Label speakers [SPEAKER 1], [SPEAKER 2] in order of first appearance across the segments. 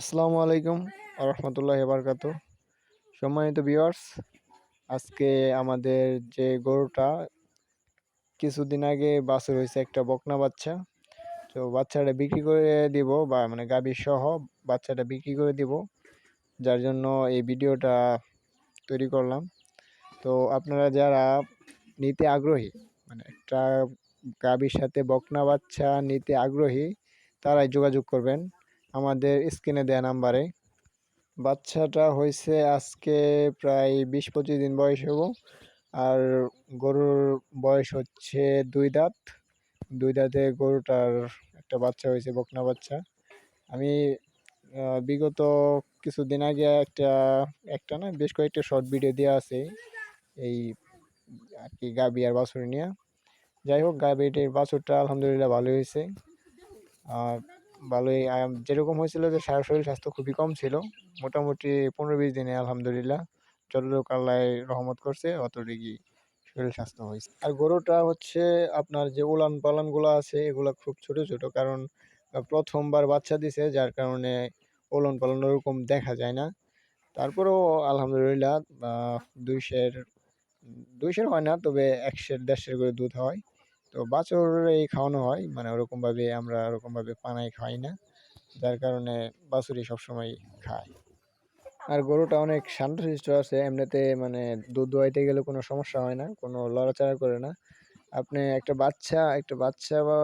[SPEAKER 1] আসসালামু আলাইকুম রহমতুল্লাহ বারকাত সম্মানিত ভিউয়ার্স, আজকে আমাদের যে গরুটা, কিছুদিন আগে বাছুর হয়েছে একটা বকনা বাচ্চা। তো বাচ্চাটা বিক্রি করে দিব বা মানে গাভীর সহ বাচ্চাটা বিক্রি করে দিব, যার জন্য এই ভিডিওটা তৈরি করলাম। তো আপনারা যারা নিতে আগ্রহী মানে একটা গাভীর সাথে বকনা বাচ্চা নিতে আগ্রহী, তারাই যোগাযোগ করবেন। আমাদের স্ক্রিনে দেয়া নাম্বারে। বাচ্চাটা হয়েছে আজকে প্রায় বিশ পঁচিশ দিন বয়স হব। আর গরুর বয়স হচ্ছে দুই দাঁত। দুই দাঁতে গরুটার একটা বাচ্চা হয়েছে, বকনা বাচ্চা। আমি বিগত কিছুদিন আগে একটা একটা না, বেশ কয়েকটা শর্ট ভিডিও দেওয়া আছে এই আর কি গাবি আর বাছুর নিয়ে। যাই হোক গাবিটির বাছুরটা আলহামদুলিল্লাহ ভালো হয়েছে। আর ভালোই যেরকম হয়েছিল যে সারা শরীর স্বাস্থ্য খুবই কম ছিল, মোটামুটি পনেরো বিশ দিনে, আলহামদুলিল্লাহ। যতটুকু আল্লাহ রহমত করছে, অতটুকুই শরীর স্বাস্থ্য হয়েছে। আর গরুটা হচ্ছে আপনার যে উলান পালানগুলো আছে, এগুলো খুব ছোট ছোট। কারণ প্রথমবার বাচ্চা দিছে, যার কারণে ওলন পালন ওরকম দেখা যায় না। তারপরেও আলহামদুলিল্লাহ দুইশের দুইশের হয় না, তবে একশের, দেড়শের করে দুধ হয়। তো বাছর এই খাওয়ানো হয়। মানে ওরকমভাবে আমরা ওরকমভাবে পানায় খাই না। যার কারণে বাছুরই সবসময় খায়। আর গরুটা অনেক শান্তশিষ্ট আছে। এমনিতে মানে দুধ দোয়াইতে গেলে কোনো সমস্যা হয় না, কোনো লড়াচড়া করে না। আপনি একটা বাচ্চা একটা বাচ্চা বা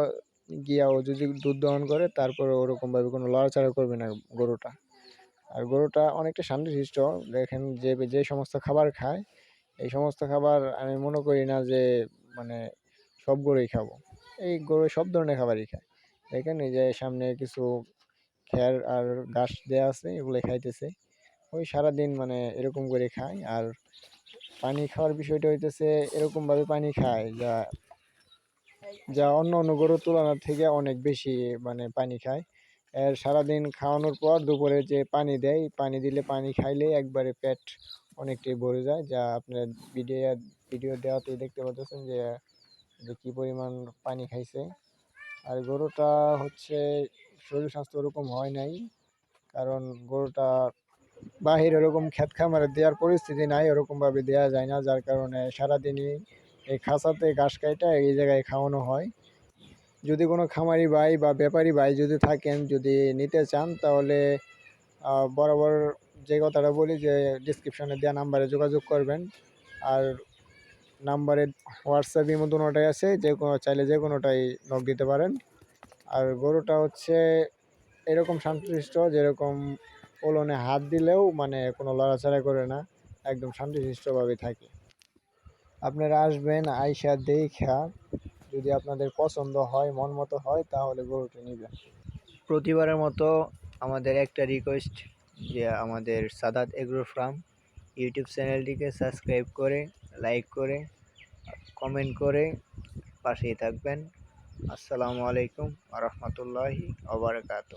[SPEAKER 1] গিয়াও যদি দুধ দহন করে, তারপরে ওরকমভাবে কোনো লড়াচড়া করবে না গরুটা। আর গরুটা অনেকটা শান্তশিষ্ট দেখেন যে যে সমস্ত খাবার খায়, এই সমস্ত খাবার আমি মনে করি না যে মানে সব গরুই খাব। এই গরু সব ধরনের খাবারই খায়। দেখেন এই যে সামনে কিছু খ্যার আর ঘাস দেওয়া আছে এগুলো খাইতেছে। ওই সারাদিন মানে এরকম করে খায়। আর পানি খাওয়ার বিষয়টা হইতেছে, এরকমভাবে পানি খায় যা যা অন্য অন্য গরুর তুলনার থেকে অনেক বেশি মানে পানি খায়। এর সারাদিন খাওয়ানোর পর দুপুরে যে পানি দেয়, পানি দিলে পানি খাইলে একবারে পেট অনেকটাই ভরে যায়। যা আপনার ভিডিও ভিডিও দেওয়াতেই দেখতে পাচ্ছেন যে যে কী পরিমাণ পানি খাইছে। আর গরুটা হচ্ছে শরীর স্বাস্থ্য ওরকম হয় নাই, কারণ গরুটা বাহির ওরকম খেত খামারে দেওয়ার পরিস্থিতি নাই, ওরকমভাবে দেওয়া যায় না, যার কারণে সারাদিনই এই খাঁচাতে ঘাস কাইটা এই জায়গায় খাওয়ানো হয়। যদি কোনো খামারি ভাই বা ব্যাপারী ভাই যদি থাকেন, যদি নিতে চান, তাহলে বরাবর যে কথাটা বলি যে ডিসক্রিপশানে দেওয়া নাম্বারে যোগাযোগ করবেন। আর নাম্বারে হোয়াটসঅ্যাপ, ইমো দুটোটাই আছে, যে কোনো চাইলে যে কোনোটাই নক দিতে পারেন। আর গরুটা হচ্ছে এরকম শান্তশিষ্ট, যেরকম ওলনে হাত দিলেও মানে কোনো লড়াচড়া করে না, একদম শান্তশিষ্টভাবে থাকে। আপনারা আসবেন, আইসা দেখা, যদি আপনাদের পছন্দ হয়, মন মতো হয়, তাহলে গরুটা নেবেন। প্রতিবারের মতো আমাদের একটা রিকোয়েস্ট যে আমাদের সাদাত এগ্রো ফার্ম ইউটিউব চ্যানেলটিকে সাবস্ক্রাইব করে লাইক করে কমেন্ট করে পাশেই থাকবেন। আসসালামু আলাইকুম রহমতুল্লাহি আবরকাত